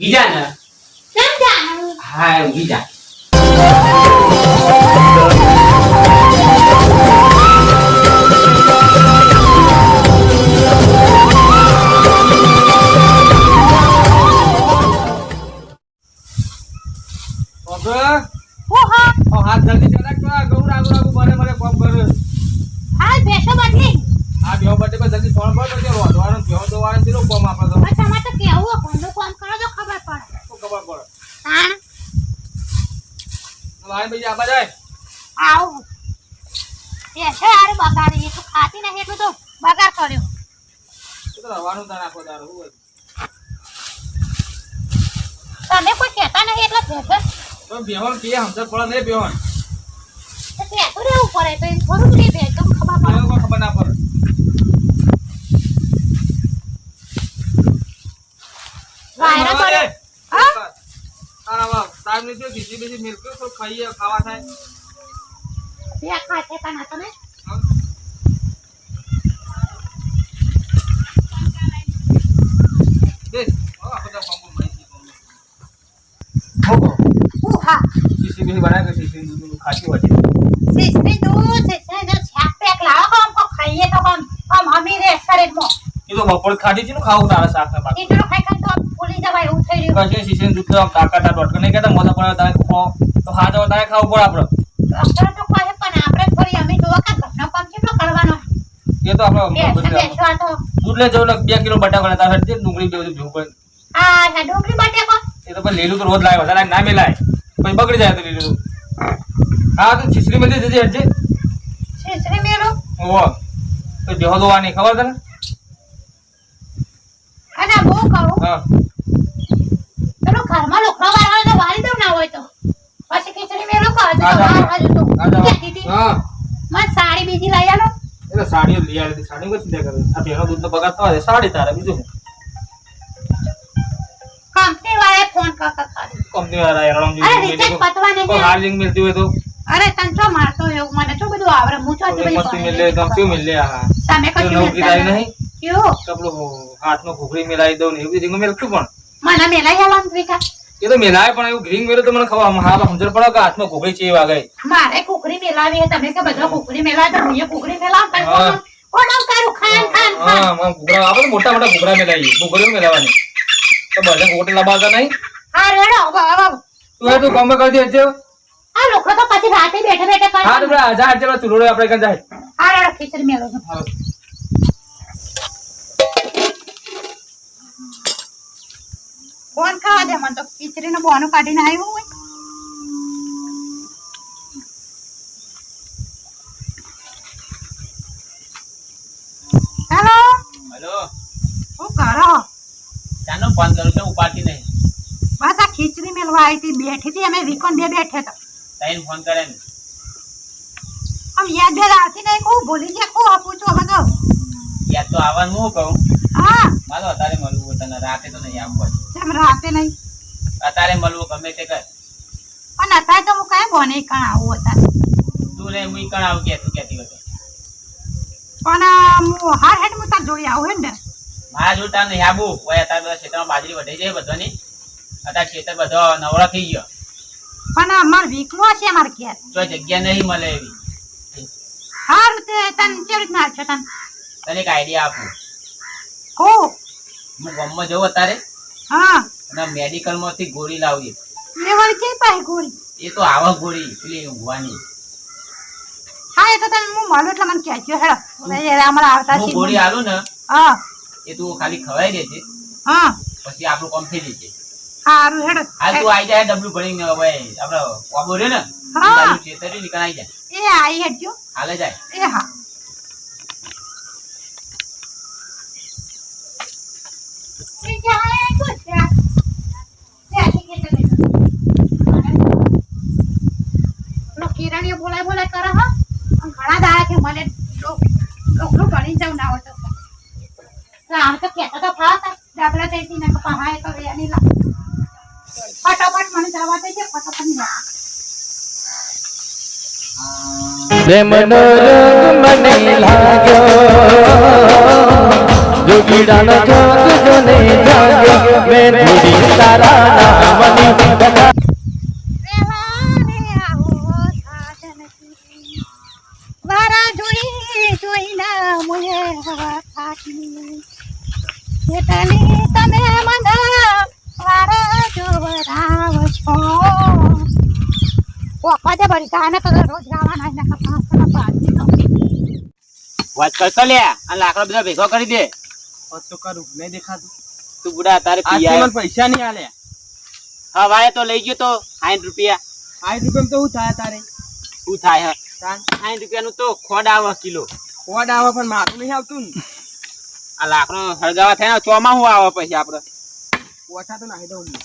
બીજા ને હા બીજા. હું હા હાથ જલ્દી ચલાક તો ગૌર આગળ આગળ મારે મારે કોમ કરે. હાલ બેસો બદલી આ બેહો બટે પર જલ્દી ફોન પર પછી રોધવાનો બેહો ધોવાનો છે, કોમ આપણે તો. તમારે તો કેવું ઘરનું કામ કરો તો ખબર પડે પડે? આબા જાય. આવું બગાડી એ તો ખાતી નહીં એટલું તો બગાડ કર્યો તો રવાનું તાર આખો દાડો, હોય? તમે કોઈ કહેતા નહીં એટલે ભેગા તો બેહોન કે પડે નહીં બેહોન. તો કહેતું રહેવું પડે તો થોડું નહીં ભેગા ખબર પડે ખબર ના પડે. વાયરો મારે. તારા તાર નીચે બીજી બીજી મિલકત તો ખાઈએ, ખાવા થાય. બે ખાતે કાના તમે હા? દે. હા, આ બધા કોમ કોમ માહિતી કોમ. હા શીશી બીજી બનાવે કે શીશી દૂધ ખાતી હોય છે. સિસ્મી દૂધ સિસ્મી દૂધ છાપ પેક લાવો કોમ કો ખાઈએ તો કોમ કોમ હમી રે શરીરમાં એ તો બપોર ખાધી છે ને ખાવું તારા શાક ને બાકી એટલું ખાઈ ખાઈ તો ફૂલી જવાય એવું થઈ રહ્યું પછી શીશી દૂધ આમ તાકાત ડોક્ટર નહીં કહેતા મોઢા પર તારે ખો તો હા જવા તારે ખાવું પડે આપણે. ડોક્ટર તો કહે પણ આપણે થોડી અમે જોવા કે ઘરનો કામ કેટલો કરવાનો એ તો આપણે દૂધ લે જવું બે કિલો બટાકા લેતા હરજે ડુંગળી બે બધું કરી આ હા ડુંગળી બટેકો. એ તો પણ લીલું તો રોજ લાવે વધારે ના મેલાય. પછી બગડી જાય તો લીલું હા તો છીછરી મળી જજે હરજે. શીશરી મેલું ઓહો તો ધોવાની ખબર તને? અને બહુ કહું? હા. પેલો ઘરમાં લોકડો વાળવાનો તો વાળી દઉં ના હોય તો. પછી ખીચડી તો હા, હા હજુ તો. કહેતી હતી મને સાડી બીજી લઈ આલો. એટલે સાડીઓ લઈ આવી સાડી કોઈ ચિંતા કરે? આ બેનો દૂધ તો બગાડ થવા સાડી તારે બીજું કંપની વાળાએ ફોન કર કંપની વાળા એરણમ અરે રિચાર્જ પતવા નહીં કોઈ હાર લિંક મિલતી હોય તો? અરે તન છો મારતો એવું? મને છો બધું આવરે હું ચો કોઈ મસ્તી મિલે તો શું મિલે? આ તમે કશું નોકરી નહીં? કયો કપડું હાથમાં ખોખરી મિલાઈ દઉં ને એવું બધું મિલતું પણ. મને મેલાઈ આલવાનું વિકા એ તો મેલાય પણ એવું ગ્રીન મેળે તો મને ખબર હા સમજણ પડે કે હાથમાં ઘૂઘરી છે એ વાગે મારે કુકરી મેલાવી તમે કે બધા કુકરી મેલાવે તો હું કુકરી મેલાવ તને કોણ? કરું ખાન ખાન હા ઘૂઘરા આપણે મોટા મોટા ઘૂઘરા મેલાવીએ ઘૂઘરીઓ મેલાવાની. તો બધા ગોટે લબાવતા નહીં? હા રેડો તું તું કામ કર દે છે આ લોકો તો પછી રાતે બેઠા બેઠા હા તો કરે હજાર હજાર ચૂલો આપણે કઈ જાય. હા રેડો ખીચડી મેલો ફોન ખાવા દે મને તો ખીચડી નું બોનું કાઢીને આવ્યું હોય. હેલો? હેલો. શું કરો? ચાનો ફોન કરું છું ઉપાડતી નહીં. બસ આ ખીચડી મેલવા આવી હતી બેઠી હતી અમે વિકોન બે બેઠે તો. તાઈને ફોન કરે ને. આમ યાદ બે આવતી નહીં કહું ભૂલી ગયા કહું આપું છું હવે તો યાદ તો આવવાનું હું કહું. હા. મારો અત્યારે મળવું તને. રાતે તો નહીં આવવું જેમ રાતે નહીં? અત્યારે મળવું ગમે તે કર. પણ અત્યારે તો હું કઈ બોને કણ આવું અત્યારે. તું હું કણ આવું કે તું પણ હું હાર હેડ હું તાર જોઈ આવું ને મારા જોતા નહીં આવું. હોય અત્યારે બધા ખેતરમાં બાજરી વધી જાય બધાની. અત્યારે ખેતર બધો નવરો થઈ ગયો. પણ આ માર વીકલો છે માર ઘેર. કોઈ જગ્યા નહીં મળે એવી. હાર તે તને કેવી રીતના છે તને? તને એક આઈડિયા આપું. કહું હું ગામમાં જઉં અત્યારે. હા. અને મેડિકલમાંથી ગોળી લાવીએ. એ વળી કઈ ગોળી? એ તો આવા ગોળી પેલી ઊંઘવાની. હા એ તો તને હું મળું એટલે મને કહેજો હેડો. એટલે અમારા આવતા છે. ગોળી આલું ને હા. એ તું ખાલી ખવાઈ દેજે હા. પછી આપણું કામ થઈ જશે. સારું હેડો. હાલ તું આઈ જાય ડબલું ભરીને હવે આપડે વાબો રહ્યો ને હા. તારું છેતરી નીકળ આઈ જાય. એ આઈ હેડજો. હાલે જાય. એ હા એ જાય શું છે આ? એ આખી ખેતર બેઠો. પેલો કિરણીઓ બોલાય બોલાય કરે, હો. ઘણા દાડા કે મને લો- ભણી જવું ના હોય તો. આમ તો કહેતા તો ફાવતા. દાખલા તરીકે ને કે પહાએ તો વેની લાવ. ફટાફટ મને જવા ફટાફટ ને પ્રેમનો રંગ મને લાગ્યો જોગીડાનો જોગ જોને જાગે મેં ધૂળી તારા નામની કથા વેવાને આવો સાજનકી. વારા જોઈ હવા થાકી. એટલી તમે મને વારા જોવડાવો છો. પોપા દે બળી ગાને તો રોજ ગાવાના ના પાડી દો. વાત કરતો લે આ લાકડો બધા ભેગો કરી દે વાત તો કરું. નહીં દેખાતું. તું બુડા તારે પી મને પૈસા નહીં આલે. હા વાય તો લઈ ગયો તો સાઠ રૂપિયા. આઠ રૂપિયા તો શું થાય તારે? શું થાય હે? તાન. સાઠ રૂપિયાનું તો ખોડ આવે કિલો. ખોડ આવે પણ મારું નહીં આવતું આ લાકડો હળગાવા થાય ચોમાં હું આવે પછી આપડે? ઓછા તો નાખી દઉં હું.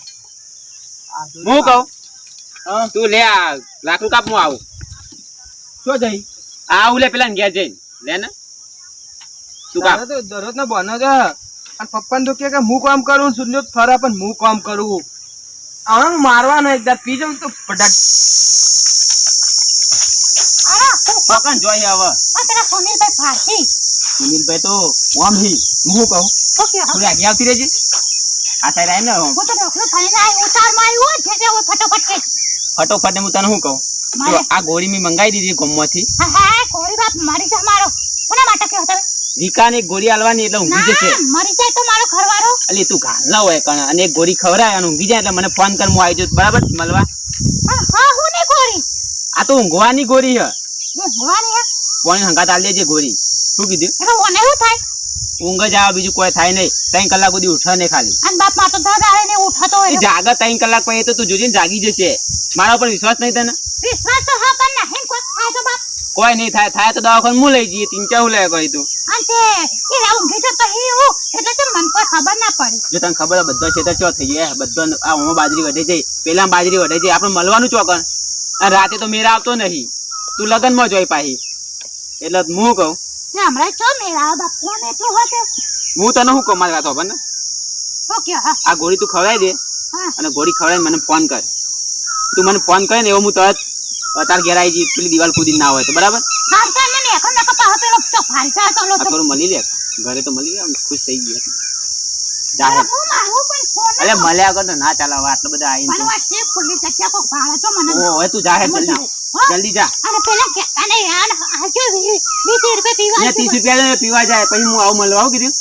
હું કહું? તું લે આ લાકડું કાપ હું આવું. શું જઈ? આવું લે પેલા ઘેર જઈને. લે ને. દરરોજ ના બનો છે. અને પપ્પા તો કે કે હું કામ કરું સુનજો ફરા પણ હું કામ કરું. આમ મારવાનો એકદા પી જાઉં તો ફટાક પકન જોઈ હવે. પેલા સુનિલભાઈ તો ઓમ હી હું કહું? થોડી આગળ આવતી રહેજે. આ સાઈડ આય ને હું તો ઢોકળું ખાઈને આવી, ઉતાર આવ્યું હોય, જે જે હોય ફટોફટ કે. ફટોફટ હું તને શું કહું? આ ગોળી મેં મંગાવી દીધી ગોમમાંથી. હા, હા, કોળી બાપ મરી જાય મારો. કોના માટે કહો તમે? વિકાની ગોળી આલવાની એટલે ઊંઘી જશે. મરી જાય તો મારો ઘરવાળો. એટલે તું ગાંડા હોય કણ અને ગોળી ખવરાય અને ઊંઘી જાય એટલે મને ફોન કર હું આવી જઉં. બરાબર મળવા હા, હા, હું ને ગોળી. આ તો ઊંઘવાની ગોળી છે ઊંઘવાની હે. પોણી હંગાત આલ દેજે ગોળી. શું કીધું? એટલે ઓને શું થાય? ઊંઘ જ આવે બીજું કોઈ થાય નહીં. ત્રણ કલાક સુધી ઉઠે નહીં ખાલી. અને બાપમાં તો દાદા આવે ને ઉઠાતો હોય જાગે ત્રણ કલાક પછી તો તું જોજે ને જાગી જશે. મારા પર વિશ્વાસ નહીં તને? વિશ્વાસ તો હા પણ નહીં કોઈ થાય તો બાપ. કોઈ નહીં થાય. થાય તો દવાખાને હું લઈ જઈએ તીન ચાર હું લેવા કરી તું? અંતે તે એ રાવ ઊંઘી તો પછી હું એટલે તો મને કોઈ ખબર ના પડી. જો તને ખબર બધો તો ચો થઈ જાય. બધો આ ઓમાં બાજરી વઢે જાય પેલા બાજરી વઢે જાય આપણે મળવાનું ચોકન અને રાતે તો મેરા આવતો નહીં. તું લગનમાં જોઈ પાહી. એટલે હું કહું. ને હમણાં ચો મેળા બાપ ને એટલું હોતે? હું તને શું કહું? મારી વાત હોબન હા આ ગોળી તું ખવડાવી દે. હા. અને ગોળી ખવડાવી મને ફોન કર. તું મને ફોન કરે ને એવો હું તરત તાર ઘેર આવી જઈ પેલી દિવાલ કૂદી ના હોય તો બરાબર? હાર ચાલ ને નેકો નેકો પાહો પેલો તો ફાલસા તો લો થોડું મળી લે ઘરે તો મળી લે ખુશ થઈ ગયા હું અરે મળ્યા વગર તો ના ચાલે આટલા બધા આવીને મને વાટે ખુલ્લી જગ્યા કોક ભાડે તો મને. ઓ હવે તું જાહેર જલ્દી. જલ્દી જા. અને પેલા કહેતા ને યાર આ જો રૂપિયા પીવા રૂપિયા પીવા જાય પછી હું આવું મળવા આવું કીધું?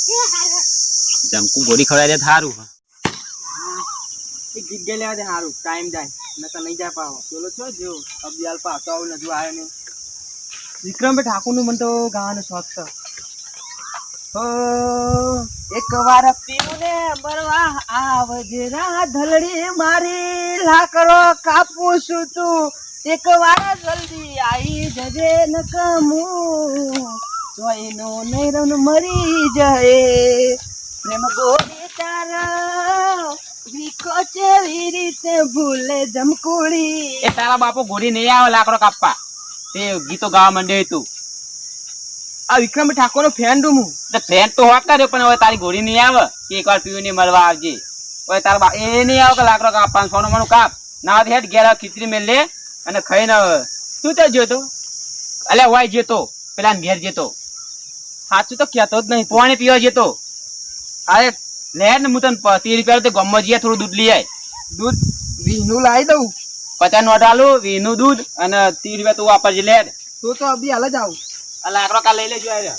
જમકું ગોળી ખવડાવી દે થારું લેવા દે સારું ટાઈમ જાય. નકર નહીં જાય પાવો બોલો છો જો અબિયાલ પાછો આવું નજુ આવ્યો ને વિક્રમભાઈ ઠાકોરનું મને તો ગાવાનો શોખ છે. એક વાર પીવું ને બરવા આવજે ધલડી મારી, લાકડો કાપું છું તું. એક વાર જલ્દી આવી જજે નકમું. જોઈનો નૈરન મરી જાય. પ્રેમ ગોરી તારા વિકો રીતે ભૂલે જમકુડી એ તારા બાપુ ઘોડી નહીં આવે લાકડો કાપવા. તે ગીતો ગાવા માંડ્યો તું. આ વિક્રમ ઠાકોર નો ફેન હું. ફ્રેન્ડ તો હોક કર્યો પણ હવે તારી ગોળી નહીં આવે. કે એકવાર પીવીને મળવા આવજે. હવે તારા બા એ નહીં આવે કે લાકડો કાપવાનું સોનું મનું કાપ. ના હેઠ ઘેર ખીચડી મેં લે અને ખાઈને આવે. તું ત્યાં જોતો. અલ્યા હોય જતો. પેલા ઘેર જતો. સાચું તો કહેતો જ નહીં પાણી પીવા જતો. અરે લે ને હું તને પ- ત્રીસ રૂપિયા તો ગમમાં જઈએ થોડું દૂધ લઈ આય. દૂધ વીનું લાવી દઉં? પચાસ નોટ આલું વીનું દૂધ અને ત્રીસ રૂપિયા તું વાપરજે લે તો તો અભી હાલ જ આવું. આ લાકડો કાલ લઈ લેજો આય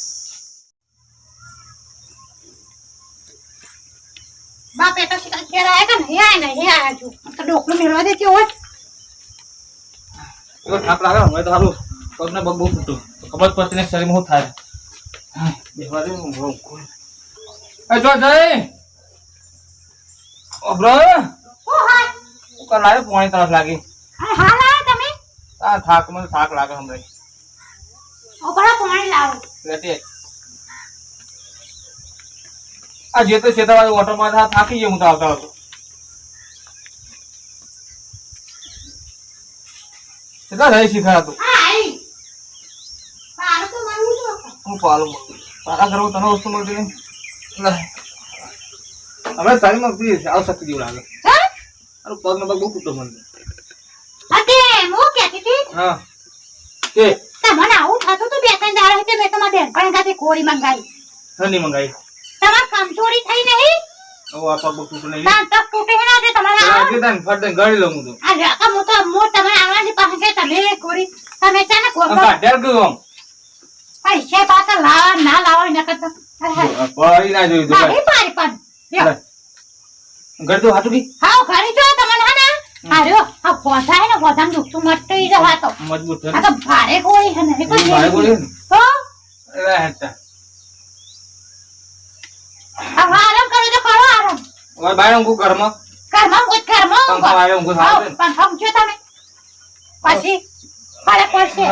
બાપ એ તો શિકાર આયા કે નહીં આયા નહીં આયા છું તો ડોકલું મેળવા દેતી હોય. થાપ લાગે હમણાં તો સારું પગને પગ બહુ ફૂટું. ખબર પડતી ને શરીરમાં શું થાય. બેહવા દે હું બહુ એ જો જય! ઓ બ્રો ઓ હાય! હું કર પાણી તરફ લાગી. તમે? આ થાક મને થાક લાગે હમણાં ઓ બડા પાણી લાવો. લેતી આ જે તો શેતાવાળી ઓટો માં થાકી ગયો હું તો આવતા હતો કેટલા રહી શીખા તું હા આઈ પારો તો હું પાલું તારા ઘરમાં તને વસ્તુ મળતી નહીં. હવે સારીમાં પ્લીઝ આવ શક્તિ જેવું લાગે હા? પગ ને પગ બહુ તૂટો મને. અતે મો કે હતી હા. કે? તમને આવું થતું હતું બે ત્રણ દાડા હતી મેં તમારા બેનપણી સાથે કોળી મંગાવી. ઠંડી મંગાવી. તમાર કમજોરી થઈ નહીં? ઓ આ પગ તૂટે નહીં. તાન તક તૂટે ના છે તમારે આ કે તાન ફટ દઈને ગળી લઉં હું તો. આ રાકા મો તો મો તમે આવવાની પાસે તમે કોરી તમે ચાને ને કોઈ ડર ગયો પૈસા પાછા લાવા ના લાવા ન કરતો આ પડી ના જોયું તો મારી પારી તો હાથું કી? હા ઘરે જો તમને હા ના? આર્યો આ પોથા હે ને પોતાનું દુખતું મટતું જવા તો. મજબૂત છે આ તો ભારે કોઈ હે ને કોઈ ભારે કોઈ? તો એલા હેઠા હવે આરામ કરો તો કરો આરામ. ઓય બાય ઊંઘું ઘરમાં. ઘરમાં ઊંઘો જ ઘરમાં. ઊંઘો. પંખા વાળે ઊંઘું હાવ, સારું છે ને? પંખા ઊંઘજો તમે. પછી ફરક પડશે.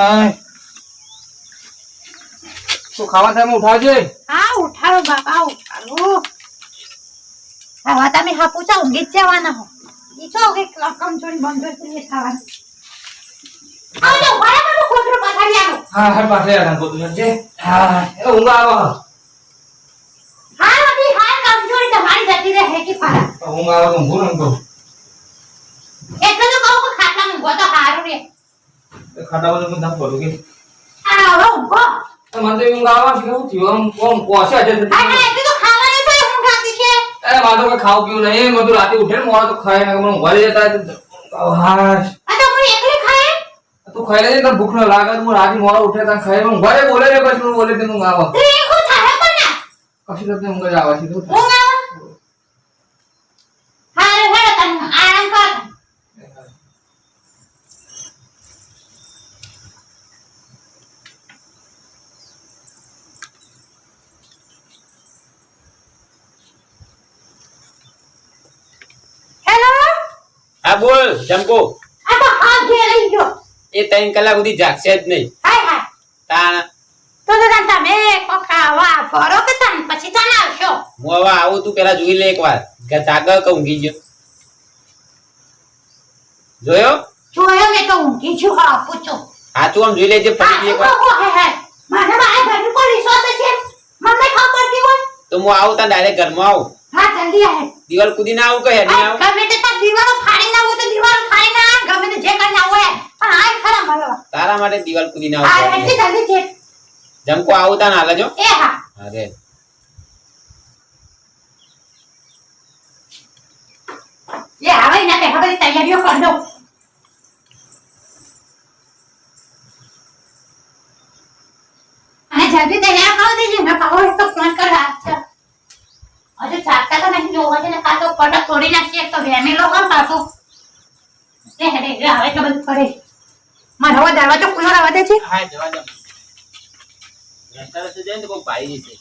તું ખાવા ટાઈમ ઉઠાવજે હા ઉઠાવો બાપા ઉઠાડો હવે તમે હાપુચા ઊંઘી જ જવાના હો. ઈ છો કે કમજોરી બંધ કરી ખાવાનું. આવો તો બરાબર કોતરો પાથરી આવો. હા હર પાથરી આવો કરતું જે હા એ ઊંઘ આવો. હા બધી હા કમજોરી તમારી જતી રહે કે ફરા. ઊંઘ આવો તો ઊંઘું ને એટલે તો કહું કે ખાટલા ઊંઘો તો સારું રે. ખાટા બધું મને પડું કે? આવો ઊંઘો. મને તો ઊંઘ આવા છે કેવું થયું? આમ કોમ કોસે છે હા હા એટલે તો ખાવાની તો ઊંઘ આવતી છે કે ખાવ પીવું નહીં. મેં તો રાતે ઉઠે મોડા તો ખાય. ને મને ઘરે જતા હા આ તો હું એકલે ખાય? તું ખાઈ લેજે તને ભૂખ ન લાગે તો હું રાતે મોડા ઉઠે તને ખાઈ હું ઘરે બોલે રે પછી હું બોલે તેનું આવે તો હું પણ કશી તને ઊંઘ જ આવે છે તું ઊંઘ આવે? હા રે હેડો તમે આરામ કરો હેલો હા બોલ જમકો આ તો હાથ ઘેર ગયો. એ ત્રણ કલાક સુધી જાગશે જ નહીં. હાય હાય. તાણ. તો તો તમે કોકાવા ફરો કે તન પછી તને આવશો. હું હવે આવું તું પેલા જોઈ લે એકવાર. કે જાગ કે ઊંઘી ગયો. જોયો? જોયો તો ઊંઘી છું હા પૂછો. સાચું આમ જોઈ લેજે એકવાર. ઘર પર વિશ્વાસ છે? મને ખબર પડતી હોય. તો હું આવું ત્યાં ડાયરેક્ટ ઘરમાં આવું. હા જલ્દી આવો દિવાલ કૂદી ના આવું કે હેડી આવું ગમે તે તાર દીવાલો ફાડી ના હોય તો દીવાલો ફાડી ના આય, ગમે તે જે કરી ના હોય ખરા મળવા તારા માટે દિવાલ કુદી ના આ એટલી જલ્દી છે. જમકો આવું ત્યાં હાલ જો. એ હા. અરે એ આવે ને તે હવે તૈયારીઓ કર દો. અને જલ્દી તૈયાર કરો દેજે મેં પાવો તો ફોન કર છે. હજુ ચાકતા તો નહીં જોવા છે ને કાં તો પટક તોડી નાખીએ તો વેમેલો હોય પાછું. હવે તો બધું કરે મારો હવે દરવાજો ખુલ્લો રહેવા દે છે. હા, જવા રસ્તા રસ્તે જાય તો કોઈ ભાઈ જશે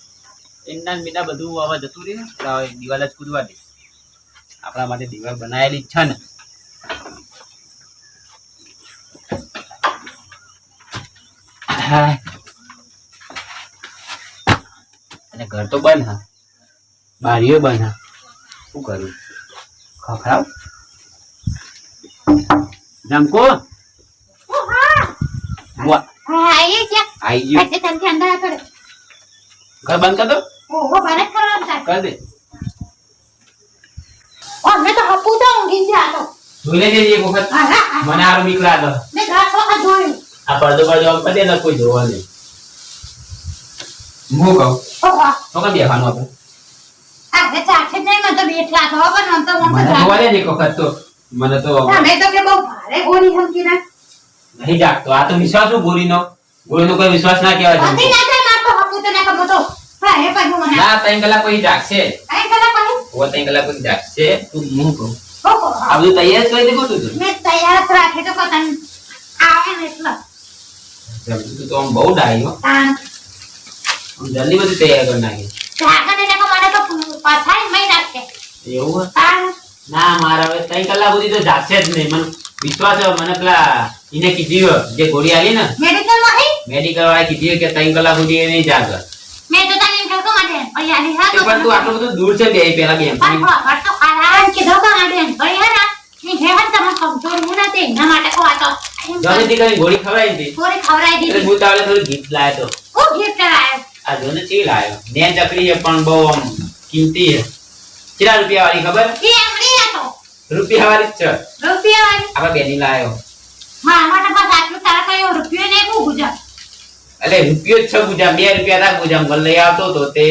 એમના મીના બધું આવા જતું રહે દિવાલ જ કૂદવા દે. આપણા માટે દિવાલ બનાવેલી છે ને. અને ઘર તો બંધ હા. બારીઓ બંધ હા. શું કરું? ખખડાવ? વાહ હા આઈએ છે આઈ ગયું એટલે તને ઠંડા કરે ઘર બંધ કર દો. ઓહો મને કરવાનું થાય કર દે. અમને તો હપુ તો ઊંઘી ગયા તો. જોઈ લેજે એક વખત. મને આરો બીક લાગે મેં દસ વખત જોયું આ પડદો પડદો આમ કરી દે કોઈ જોવા નહીં. હું કહું? તો કઈ બેહવાનું આપણે? ચાખે મને તો બેઠ લાગે હો પણ આમ તો મને તો જોવા દે. એક વખત તો. મને તો તમે તો કે બહુ ભારે ગોળી હમકી ના નહીં જાગતો. આ તો વિશ્વાસ હું ગોરીનો ગોરીનો કોઈ વિશ્વાસ ના કહેવાય જમતો. ના માર તો હપુ તો ના ખબર તો. હા હે પણ મને ના ત્રણ કલાક કોઈ જાગશે. આઈ કલા કોઈ ઓ ત્રણ કલાક કોઈ જાગશે. તું હું કહું? આ બધું તૈયાર કરી દે તું મેં તૈયાર રાખે તો પતન આવે ને એટલે. તું તો આમ બહુ ડાયો આમ જલ્દી બધું તૈયાર કરી નાખી. ને મને તો એવું હે? ના મારા હવે ત્રણ કલાક સુધી તો જાગશે જ નહીં. મને વિશ્વાસ મને પેલા એને કીધી જે ગોળી આલી ને મેડિકલમાં મેડિકલ વાળી કીધી કે ત્રણ કલાક સુધી એ નહીં જાગે. મેં તો તને એમ કહ્યું માટે અહીંયા આલી હા પણ તું આટલું બધું દૂર છે બે પેલા બે પણ ખબર તો આરામ કે આ બેન. ભાઈ હા ના ની જેવન તમે કમજોર હું ના તે ના માટે કો આ તો. જોને તે ગોળી ખવરાઈ દી. ગોળી ખવરાઈ દી એટલે હું થોડું ગીત લાયો તો. ઓ ગીત લાયો આ જોને ચી લાયો ને ચકરી પણ બહુ કિંમતી છે. કેટલા રૂપિયા વાળી ખબર? એ એમડી હતો. રૂપિયા વાળી છે. રૂપિયા વાળી આપણા બેની લાયો બસ આટલું તારા કયો રૂપિયો ને હું ગુજા એટલે રૂપિયો જ છે ગુજા બે રૂપિયા હતા ગુજા મને લઈ આવતો તો તે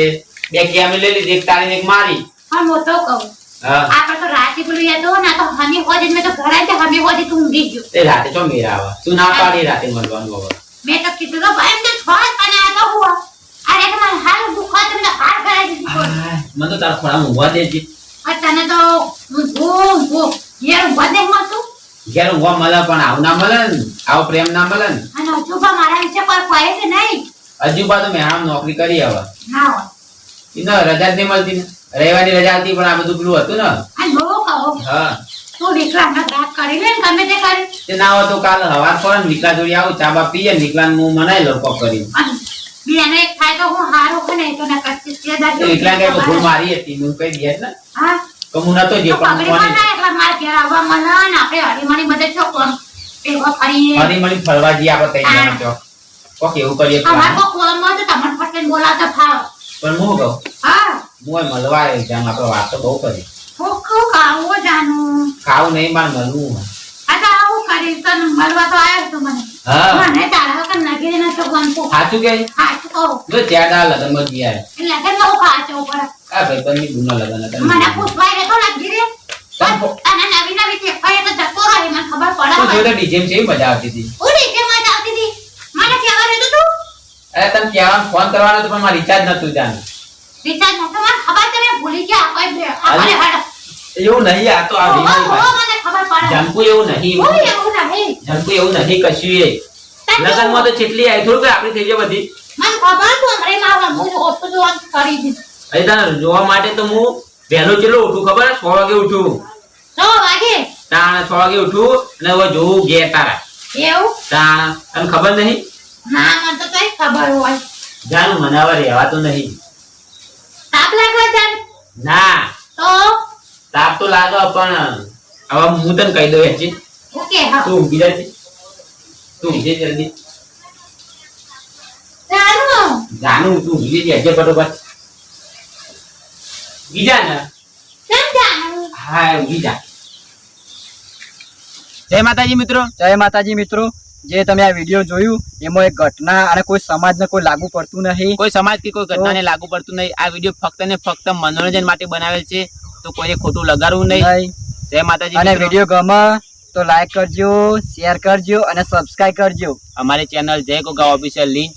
બે કેમી લઈ લીધી. એક તારી એક મારી હું તો કહું. આપણે તો રાતે પેલું યાદ હોય ને તો હમી હોજી મેં તો ઘરે જ હમી હોજી તું ઊંઘી ગયો. તે રાતે ચો મેરા આવે? તું ના પાડી રાતે મળવાનું હવે મેં તો કીધું તો ભાઈ એમ તો છોડ તને આ તો હું અરે કે મને હાલ દુખવા તો મને હાલ કરાવી દીધી મને તો તારા ખોળામાં ઊંઘવા દેજે. તને તો ઊંઘું ઊંઘું. યાર ઊંઘવા દે મળતું ઘેર ઊંઘવા મળે પણ આવું ના મળે ને? આવો પ્રેમ ના મળે ને? અને પણ મારા વિશે કોઈ કહે કે નહીં. હજુ પાછું મેં આમ નોકરી કરી હવે. હા હોય. રજા જ મળતી ને? રવિવારની રજા હતી પણ આ બધું પેલું હતું ને? અને લો કહો. હા. તું વિક્રમને રાત કરી લે ગમે તે કરી. તે ના હોય તો કાલ હવાર પર ને વિકલા જોડી આવું ચા બા પીએ ને વિકલાને હું મનાઈ લઉં કોક કરી બેને એક થાય તો હું હારું કે નહીં તો ના કરતી. તે દાડે તો વિકલા ભૂલ મારી હતી હું કઈ દે ને? હા. નતો તો જે પણ પણ ના એકલા માર ઘેર આવવા મળે ને આપણે હળીમળી બધે કોણ એવો ફરીએ. ફરી મળી ફરવા જઈએ આપણે તઈ જણા તો કોક એવું કરીએ અમાર તો કોમમાં તો તમને પટેલ બોલાવતા ફાવ પણ હું કહું? હા. મોય મળવા આવ્યો જામ આપણે વાત તો બહુ કરી. કહું ખાવું જાનું. ખાવું નહીં માર મળવું આ તો આવું કરી તને મળવા તો આવ્યો તું મને. હા. મને તારા વગર નગીરી ના તો ગમતું સાચું કે સાચું જો ત્યાં લગનમાં ગયા એટલે લગનમાં ખાચો પડે. આ ભાઈ બંને ગુનો લગન હતા મને પૂછવાય રે. તો લાગી રે અને નવી નવી ફેફાય તો જતો રહે મને ખબર તું પડે તો ડીજે માં કેવી મજા આવતી હતી. ઉડી કે મજા આવતી હતી? મને કહેવા રહેતું તું. અરે તને કહેવાનું ફોન કરવાનો હતો પણ મારે રિચાર્જ નતું જાણ રિચાર્જ નતો મને ખબર તમે ભૂલી ગયા કોઈ બે હડ એવું નહીં આ તો આ ઓહો, વિનય મને ખબર પડે. જંપુ એવું નહીં એવું નહીં. જંકુ એવું નહીં કશું એ લગનમાં તો ચેટલી આવી થોડું કે આપડી થઈ જાય બધી. મને ખબર તો અંગ્રેજ મારા હું જોવાનું કરી દીધું. જોવા માટે તો હું વહેલો ચેટલો ઉઠું ખબર? છ વાગે ઉઠું. સો વાગે? તાણ છ વાગે ઉઠું અને હવે જોવું ગે તારા. એવું? તાણ તને ખબર નહીં? ના મને તો કઈ ખબર હોય. જાનું મનાવા તો નહીં. તાપ લાગવા જાન ના. તો? તાપ તો લાગો પણ હવે હું તને કહી દઉં હજી ઓકે હા. તું ઊંઘી જાય તું ઊંઘી જલ્દી. જાનું. જાનું તું ઊંઘી જાય ફટોફટ હા જય માતાજી મિત્રો જય માતાજી મિત્રો. જે તમે આ વીડિયો જોયું એમાં એક ઘટના અને કોઈ સમાજને કોઈ લાગુ પડતું નહીં. કોઈ સમાજ કે કોઈ ઘટનાને લાગુ પડતું નહીં. આ વીડિયો ફક્ત ને ફક્ત મનોરંજન માટે બનાવેલ છે. તો કોઈને ખોટું લગાડવું નહીં. જય માતાજી અને વીડિયો ગમે તો લાઈક કરજો શેર કરજો અને સબસ્ક્રાઇબ કરજો. અમારી ચેનલ જય ગોગા ઓફિશિયલ લિંચ